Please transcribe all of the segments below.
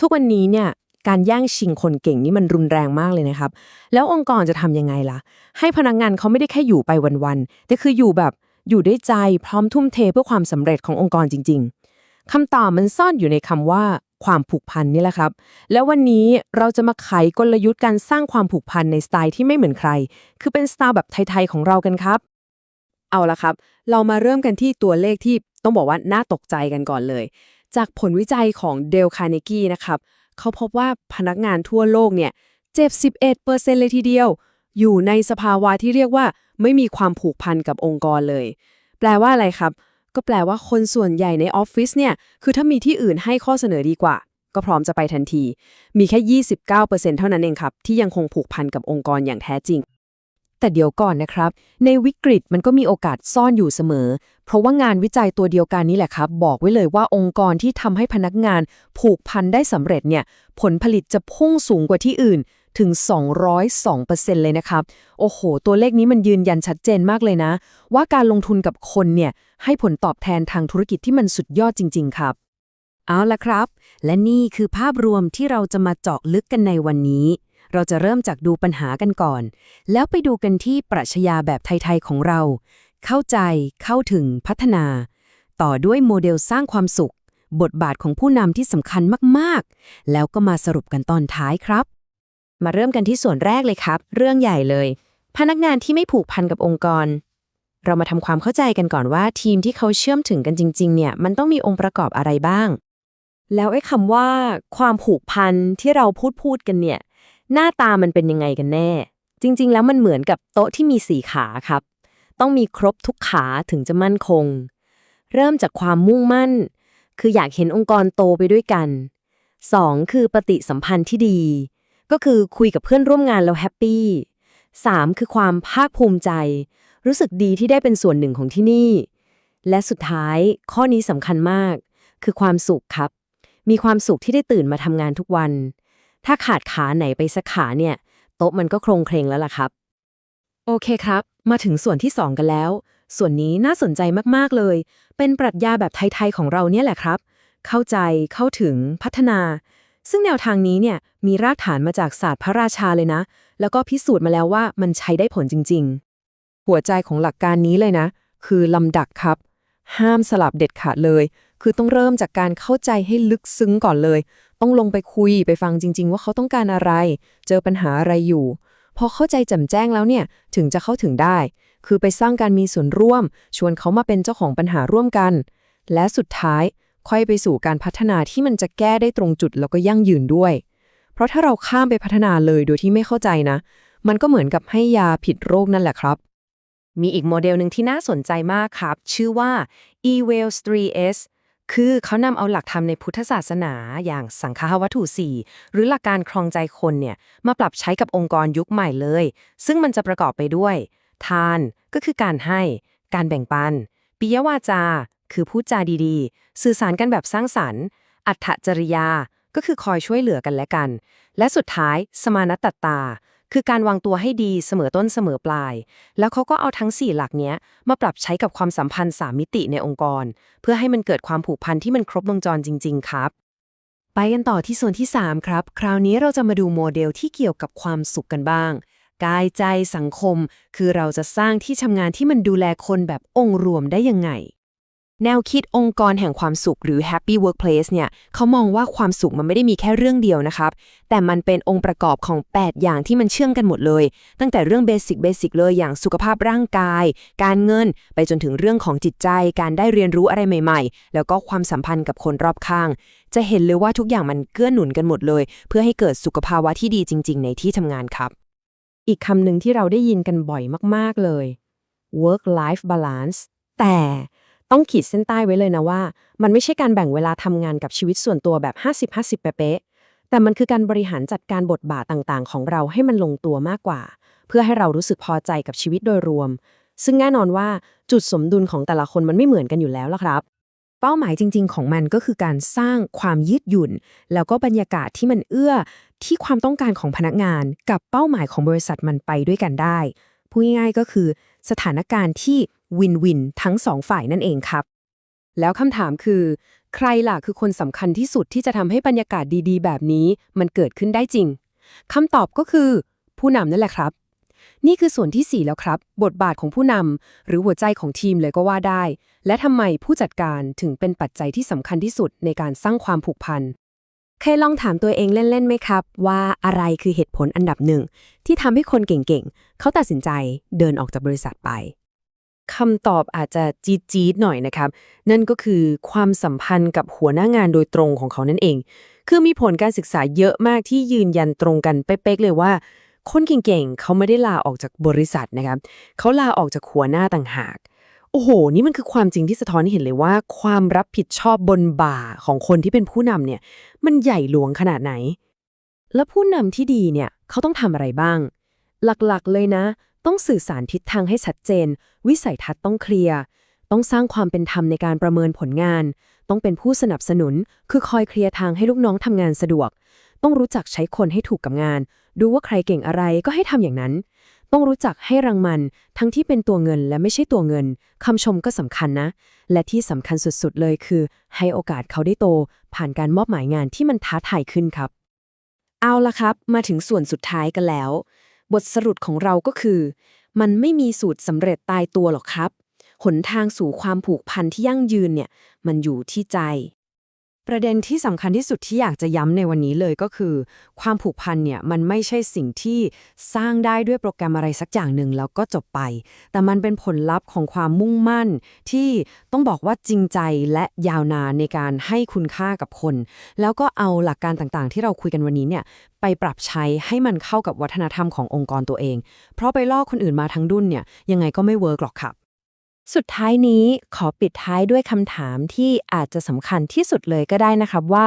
ทุกวันนี้เนี่ยการแย่งชิงคนเก่งนี่มันรุนแรงมากเลยนะครับ แล้วองค์กรจะทำยังไงล่ะ ให้พนักงานเขาไม่ได้แค่อยู่ไปวันๆ แต่คืออยู่แบบอยู่ด้วยใจพร้อมทุ่มเทเพื่อความสำเร็จขององค์กรจริง ๆคำตอบมันซ่อนอยู่ในคำว่าความผูกพันนี่แหละครับ แล้ววันนี้เราจะมาไขกลยุทธ์การสร้างความผูกพันในสไตล์ที่ไม่เหมือนใคร คือเป็นสไตล์แบบไทย ๆ ของเรากันครับ เอาละครับ เรามาเริ่มกันที่ตัวเลขที่ต้องบอกว่าน่าตกใจกันก่อนเลย จากผลวิจัยของเดลคาร์เนกีนะครับ เขาพบว่าพนักงานทั่วโลกเนี่ยเจ็บ11%เลยทีเดียว อยู่ในสภาวะที่เรียกว่าไม่มีความผูกพันกับองค์กรเลย แปลว่าอะไรครับ ก็แปลว่าคนส่วนใหญ่ในออฟฟิศเนี่ย คือถ้ามีที่อื่นให้ข้อเสนอดีกว่า ก็พร้อมจะไปทันที มีแค่ 29%เท่านั้นเองครับ ที่ยังคงผูกพันกับองค์กรอย่างแท้จริง แต่เดี๋ยวก่อนนะครับ ในวิกฤตมันก็มีโอกาสซ่อนอยู่เสมอ เพราะว่างานวิจัยตัวเดียวกันนี้แหละครับ บอกไว้เลยว่าองค์กรที่ทำให้พนักงานผูกพันได้สำเร็จเนี่ย ผลผลิตจะพุ่งสูงกว่าที่อื่นถึง 202%เลยนะครับ โอ้โห ตัวเลขนี้มันยืนยันชัดเจนมากเลยนะ ว่าการลงทุนกับคนเนี่ย ให้ผลตอบแทนทางธุรกิจที่มันสุดยอดจริง ๆ ครับ เอาละครับ และนี่คือภาพรวมที่เราจะมาเจาะลึกกันในวันนี้ เราจะเริ่มจากดูปัญหากันก่อน แล้วไปดูกันที่ปรัชญาแบบไทยๆของเรา เข้าใจ เข้าถึง พัฒนา ต่อด้วยโมเดลสร้างความสุข บทบาทของผู้นำที่สำคัญมากๆ แล้วก็มาสรุปกันตอนท้ายครับ มาเริ่มกันที่ส่วนแรกเลยครับ เรื่องใหญ่เลย พนักงานที่ไม่ผูกพันกับองค์กร เรามาทำความเข้าใจกันก่อนว่า ทีมที่เขาเชื่อมถึงกันจริง ๆ เนี่ย มันต้องมีองค์ประกอบอะไรบ้างแล้วไอ้คำว่า ความผูกพันที่เราพูดพูดกันเนี่ย หน้าตามันเป็นยังไงกันแน่ จริง ๆ แล้วมันเหมือนกับโต๊ะที่มีสีขาครับ ต้องมีครบทุกขาถึงจะมั่นคง เริ่มจากความมุ่งมั่น คืออยากเห็นองค์กรโตไปด้วยกัน 2. คือปฏิสัมพันธ์ที่ดี ก็คือคุยกับเพื่อนร่วมงานแล้วแฮปปี้ 3. คือความภาคภูมิใจ รู้สึกดีที่ได้เป็นส่วนหนึ่งของที่นี่ และสุดท้ายข้อนี้สำคัญมาก คือความสุขครับ มีความสุขที่ได้ตื่นมาทำงานทุกวัน ถ้าขาดขาไหนไปสักขาเนี่ย โต๊ะมันก็โครงเครงแล้วล่ะครับ โอเคครับ มาถึงส่วนที่ 2 กันแล้ว ส่วนนี้น่าสนใจมาก ๆ เลย เป็นปรัชญาแบบไทย ๆ ของเราเนี่ยแหละครับ เข้าใจเข้าถึงพัฒนา ซึ่งแนวทางนี้เนี่ยมีรากฐานมาจากศาสตร์พระราชาเลยนะ แล้วก็พิสูจน์มาแล้วว่ามันใช้ได้ผลจริง ๆ หัวใจของหลักการนี้เลยนะ คือลำดักครับ ห้ามสลับเด็ดขาดเลย คือต้องเริ่มจากการเข้าใจให้ลึกซึ้งก่อนเลย ต้องลงไปคุยไปฟังจริง ๆ ว่าเขาต้องการอะไร เจอปัญหาอะไรอยู่ พอเข้าใจแจ่มแจ้งแล้วเนี่ยถึงจะเข้าถึงได้ คือไปสร้างการมีส่วนร่วม ชวนเขามาเป็นเจ้าของปัญหาร่วมกัน และสุดท้ายค่อยไปสู่การพัฒนาที่มันจะแก้ได้ตรงจุดแล้วก็ยั่งยืนด้วย เพราะถ้าเราข้ามไปพัฒนาเลยโดยที่ไม่เข้าใจนะ มันก็เหมือนกับให้ยาผิดโรคนั่นแหละครับ มีอีกโมเดลหนึ่งที่น่าสนใจมากครับ ชื่อว่า e w a l s 3S คือเขานำเอาหลักธรรมในพุทธศาสนา อย่างสังฆวัตถุ4หรือหลักการครองใจคนเนี่ยมาปรับใช้กับองค์กรยุคใหม่เลย ซึ่งมันจะประกอบไปด้วย ทานก็คือการให้ การแบ่งปัน ปิยวาจา คือพูดจาดีๆ สื่อสารกันแบบสร้างสรรค์ อัตจริยา ก็คือคอยช่วยเหลือกันและกัน และสุดท้าย สมานัตตา คือการวางตัวให้ดีเสมอต้นเสมอปลาย แล้วเขาก็เอาทั้ง 4 หลักเนี้ยมาปรับใช้กับความสัมพันธ์ 3 มิติในองค์กร เพื่อให้มันเกิดความผูกพันที่มันครบวงจรจริง ๆ ครับ ไปกันต่อที่ส่วนที่ 3 ครับ คราวนี้เราจะมาดูโมเดลที่เกี่ยวกับความสุขกันบ้าง กายใจสังคม คือเราจะสร้างที่ทำงานที่มันดูแลคนแบบองค์รวมได้ยังไง แนวคิดองค์กรแห่งความสุขหรือ Happy Workplace เนี่ยเขามองว่าความสุขมันไม่ได้มีแค่เรื่องเดียวนะครับ แต่มันเป็นองค์ประกอบของ 8 อย่างที่มันเชื่อมกันหมดเลย ตั้งแต่เรื่องเบสิกเบสิกเลยอย่างสุขภาพร่างกาย การเงิน ไปจนถึงเรื่องของจิตใจ การได้เรียนรู้อะไรใหม่ๆ แล้วก็ความสัมพันธ์กับคนรอบข้าง จะเห็นเลยว่าทุกอย่างมันเกื้อหนุนกันหมดเลย เพื่อให้เกิดสุขภาวะที่ดีจริง ๆ ในที่ทำงานครับ อีกคำหนึ่งที่เราได้ยินกันบ่อยมากๆเลย work life balance แต่ ต้องขีดเส้นใต้ไว้เลยนะว่า มันไม่ใช่การแบ่งเวลาทำงานกับชีวิตส่วนตัวแบบ 50-50 เป๊ะๆแต่มันคือการบริหารจัดการบทบาทต่างๆ ของเราให้มันลงตัวมากกว่า เพื่อให้เรารู้สึกพอใจกับชีวิตโดยรวม ซึ่งแน่นอนว่าจุดสมดุลของแต่ละคนมันไม่เหมือนกันอยู่แล้วล่ะครับเป้าหมายจริง ๆ ของมันก็คือการสร้างความยืดหยุ่น แล้วก็บรรยากาศที่มันเอื้อที่ความต้องการของพนักงาน กับเป้าหมายของบริษัทมันไปด้วยกันได้พูดง่ายๆก็คือ สถานการณ์ที่ วินวินทั้งสองฝ่ายนั่นเองครับ แล้วคำถามคือ ใครล่ะคือคนสำคัญที่สุดที่จะทำให้บรรยากาศดีๆ แบบนี้มันเกิดขึ้นได้จริงคำตอบก็คือผู้นำนั่นแหละครับ นี่คือส่วนทีสี่ 4 แล้วครับ บทบาทของผู้นำหรือหัวใจของทีมเลยก็ว่าได้ และทำไมผู้จัดการถึงเป็นปัจจัยที่สำคัญที่สุดในการสร้างความผูกพันเคยลองถามตัวเองเล่นๆไหมครับ ว่าอะไรคือเหตุผลอันดับหนึ่ง ที่ทำให้คนเก่งๆ เขาตัดสินใจเดินออกจากบริษัทไป คำตอบอาจจะจี๊ดจี๊ดๆหน่อยนะครับ นั่นก็คือความสัมพันธ์กับหัวหน้างานโดยตรงของเขานั่นเอง คือมีผลการศึกษาเยอะมากที่ยืนยันตรงกันเป๊ะๆเลยว่า คนเก่งๆ เขาไม่ได้ลาออกจากบริษัทนะครับ เขาลาออกจากหัวหน้าต่างหาก โอ้โห นี่มันคือความจริงที่สะท้อนให้เห็นเลยว่า ความรับผิดชอบบนบ่าของคนที่เป็นผู้นำเนี่ย มันใหญ่หลวงขนาดไหน แล้วผู้นำที่ดีเนี่ยเขาต้องทำอะไรบ้าง หลักๆเลยนะ ต้องสื่อสารทิศทางให้ชัดเจน วิสัยทัศน์ต้องเคลียร์ ต้องสร้างความเป็นธรรมในการประเมินผลงาน ต้องเป็นผู้สนับสนุน คือคอยเคลียร์ทางให้ลูกน้องทำงานสะดวก ต้องรู้จักใช้คนให้ถูกกับงาน ดูว่าใครเก่งอะไรก็ให้ทำอย่างนั้น ต้องรู้จักให้รางวัลทั้งที่เป็นตัวเงินและไม่ใช่ตัวเงินคำชมก็สำคัญนะ และที่สำคัญสุดๆเลยคือ ให้โอกาสเขาได้โต ผ่านการมอบหมายงานที่มันท้าทายขึ้นครับ เอาละครับ มาถึงส่วนสุดท้ายกันแล้ว บทสรุปของเราก็คือ มันไม่มีสูตรสำเร็จตายตัวหรอกครับ หนทางสู่ความผูกพันที่ยั่งยืนเนี่ย มันอยู่ที่ใจ ประเด็นที่สำคัญที่สุดที่อยากจะย้ำในวันนี้เลยก็คือ ความผูกพันเนี่ยมันไม่ใช่สิ่งที่สร้างได้ด้วยโปรแกรมอะไรสักอย่างหนึ่งแล้วก็จบไป แต่มันเป็นผลลัพธ์ของความมุ่งมั่น ที่ต้องบอกว่าจริงใจและยาวนานในการให้คุณค่ากับคน แล้วก็เอาหลักการต่างๆ ที่เราคุยกันวันนี้เนี่ยไปปรับใช้ให้มันเข้ากับวัฒนธรรมขององค์กรตัวเอง เพราะไปลอกคนอื่นมาทั้งดุนเนี่ยยังไงก็ไม่เวิร์กหรอกครับ สุดท้ายนี้ขอปิดท้ายด้วยคำถามที่อาจจะสำคัญที่สุดเลยก็ได้นะครับว่า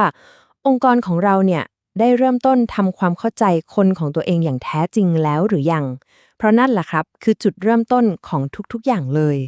องค์กรของเราเนี่ยได้เริ่มต้นทำความเข้าใจคนของตัวเองอย่างแท้จริงแล้วหรือยัง เพราะนั่นแหละครับ คือจุดเริ่มต้นของทุกๆอย่างเลย